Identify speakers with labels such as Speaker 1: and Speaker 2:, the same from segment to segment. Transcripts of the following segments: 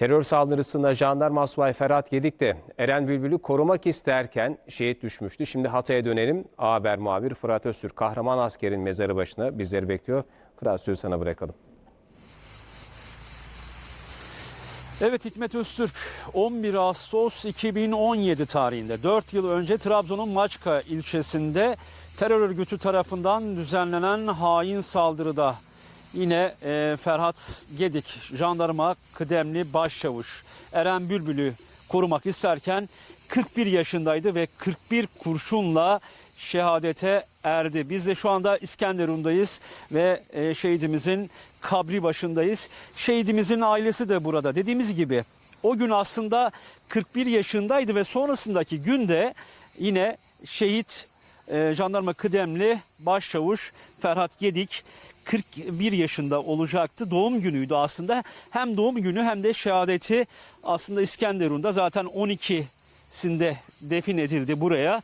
Speaker 1: Terör saldırısında jandarma asubay Ferhat Gedik de Eren Bülbül'ü korumak isterken şehit düşmüştü. Şimdi Hatay'a dönelim. A Haber muhabiri Fırat Öztürk kahraman askerin mezarı başına bizleri bekliyor. Fırat sözü sana bırakalım.
Speaker 2: Evet Hikmet Öztürk 11 Ağustos 2017 tarihinde 4 yıl önce Trabzon'un Maçka ilçesinde terör örgütü tarafından düzenlenen hain saldırıda yine e, Ferhat Gedik jandarma kıdemli başçavuş Eren Bülbül'ü korumak isterken 41 yaşındaydı ve 41 kurşunla şehadete erdi. Biz de şu anda İskenderun'dayız ve e, şehidimizin kabri başındayız. Şehidimizin ailesi de burada. Dediğimiz gibi o gün aslında 41 yaşındaydı ve sonrasındaki günde yine şehit e, jandarma kıdemli başçavuş Ferhat Gedik 41 yaşında olacaktı. Doğum günüydü aslında. Hem doğum günü hem de şehadeti aslında İskenderun'da zaten 12'sinde defin edildi buraya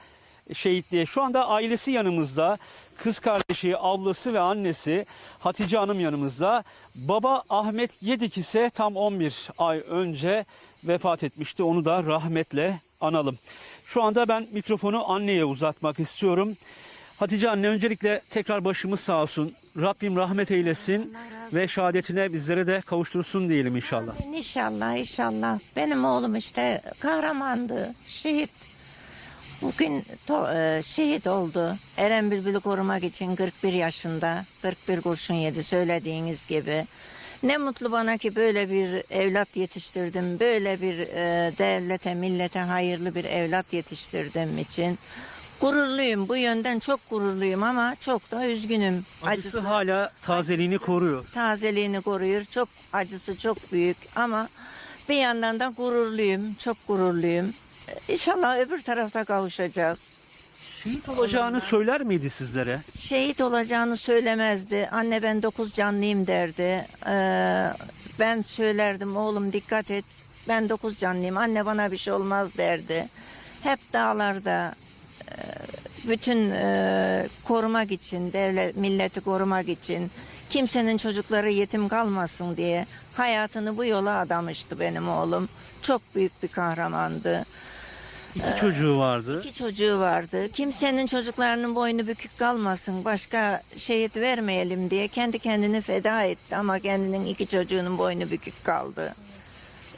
Speaker 2: şehitliğe. Şu anda ailesi yanımızda. Kız kardeşi, ablası ve annesi Hatice Hanım yanımızda. Baba Ahmet Yedik ise tam 11 ay önce vefat etmişti. Onu da rahmetle analım. Şu anda ben mikrofonu anneye uzatmak istiyorum. Hatice anne öncelikle tekrar başımız sağ olsun. Rabbim rahmet eylesin ve şehadetine bizlere de kavuştursun diyelim inşallah.
Speaker 3: İnşallah inşallah. Benim oğlum işte kahramandı, şehit. Bugün to- e, şehit oldu. Eren Bülbül'ü korumak için 41 yaşında. 41 kurşun yedi söylediğiniz gibi. Ne mutlu bana ki böyle bir evlat yetiştirdim. Böyle bir e, devlete, millete hayırlı bir evlat yetiştirdiğim için. Gururluyum. Bu yönden çok gururluyum ama çok da üzgünüm.
Speaker 2: Acısı hala tazeliğini koruyor.
Speaker 3: tazeliğini koruyor. Çok acısı çok büyük ama bir yandan da gururluyum. Çok gururluyum. İnşallah öbür tarafta kavuşacağız.
Speaker 2: Şehit olacağını söyler miydi sizlere?
Speaker 3: Şehit olacağını söylemezdi. Anne ben dokuz canlıyım derdi. Ee, ben söylerdim oğlum dikkat et. Ben dokuz canlıyım. Anne bana bir şey olmaz derdi. Hep dağlarda e, bütün e, korumak için, devlet milleti korumak için, kimsenin çocukları yetim kalmasın diye hayatını bu yola adamıştı benim oğlum. Çok büyük bir kahramandı.
Speaker 2: İki çocuğu vardı.
Speaker 3: İki çocuğu vardı. Kimsenin çocuklarının boynu bükük kalmasın, başka şehit vermeyelim diye kendi kendini feda etti ama kendinin iki çocuğunun boynu bükük kaldı.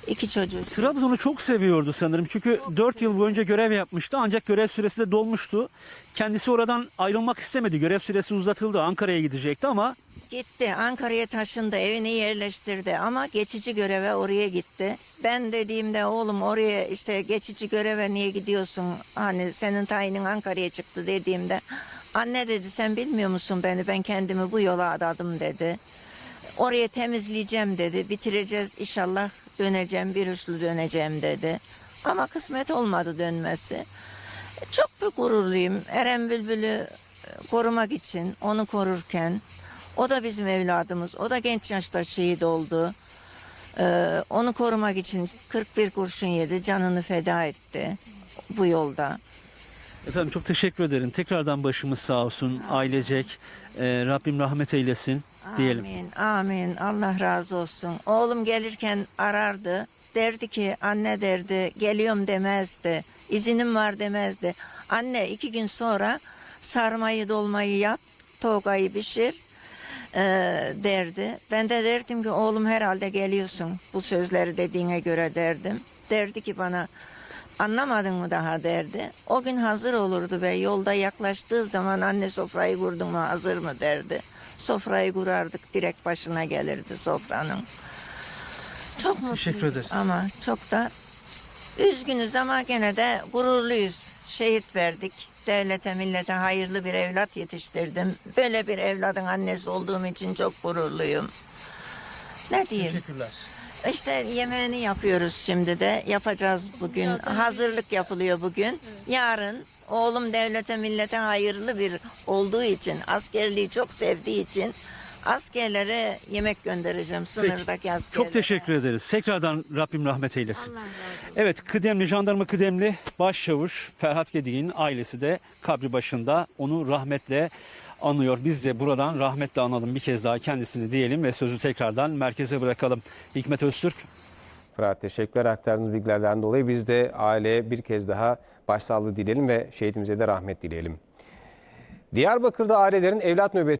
Speaker 3: İki çocuğu.
Speaker 2: Trabzon'u çok seviyordu sanırım. Çünkü 4 yıl boyunca görev yapmıştı ancak görev süresi de dolmuştu. Kendisi oradan ayrılmak istemedi. Görev süresi uzatıldı. Ankara'ya gidecekti ama
Speaker 3: Gitti Ankara'ya taşındı evini yerleştirdi ama geçici göreve oraya gitti. Ben dediğimde oğlum oraya işte geçici göreve niye gidiyorsun hani senin tayinin Ankara'ya çıktı dediğimde anne dedi sen bilmiyor musun beni ben kendimi bu yola adadım dedi. Oraya temizleyeceğim dedi bitireceğiz inşallah döneceğim bir üçlü döneceğim dedi. Ama kısmet olmadı dönmesi. Çok bir gururluyum. Eren Bülbül'ü korumak için, onu korurken o da bizim evladımız. O da genç yaşta şehit oldu. Ee, onu korumak için 41 kurşun yedi, canını feda etti bu yolda.
Speaker 2: efendim çok teşekkür ederim. Tekrardan başımız sağ olsun. Ailecek. Ee, Rabbim rahmet eylesin diyelim.
Speaker 3: Amin, amin. Allah razı olsun. Oğlum gelirken arardı. Derdi ki anne derdi geliyorum demezdi. İzinim var demezdi. Anne iki gün sonra sarmayı dolmayı yap. Togayı pişir e, derdi. Ben de derdim ki oğlum herhalde geliyorsun bu sözleri dediğine göre derdim. Derdi ki bana anlamadın mı daha derdi. O gün hazır olurdu ve yolda yaklaştığı zaman anne sofrayı kurdun mu hazır mı derdi. Sofrayı kurardık direkt başına gelirdi sofranın. Çok
Speaker 2: Teşekkür
Speaker 3: mutluyuz
Speaker 2: ederim.
Speaker 3: ama çok da üzgünüz ama gene de gururluyuz. Şehit verdik. Devlete millete hayırlı bir evlat yetiştirdim. Böyle bir evladın annesi olduğum için çok gururluyum. Ne diyeyim?
Speaker 2: Teşekkürler.
Speaker 3: İşte yemeğini yapıyoruz şimdi de. Yapacağız bugün. Hazırlık yapılıyor bugün. Yarın oğlum devlete millete hayırlı bir olduğu için, askerliği çok sevdiği için askerlere yemek göndereceğim sınırdaki askerlere.
Speaker 2: Çok teşekkür ederiz. Tekrardan Rabbim rahmet eylesin. Evet, kıdemli jandarma kıdemli başçavuş Ferhat Gedik'in ailesi de kabri başında onu rahmetle anıyor. Biz de buradan rahmetle analım bir kez daha kendisini diyelim ve sözü tekrardan merkeze bırakalım. Hikmet Öztürk.
Speaker 1: Fırat teşekkürler aktardığınız bilgilerden dolayı. Biz de aileye bir kez daha başsağlığı dileyelim ve şehidimize de rahmet dileyelim. Diyarbakır'da ailelerin evlat nöbeti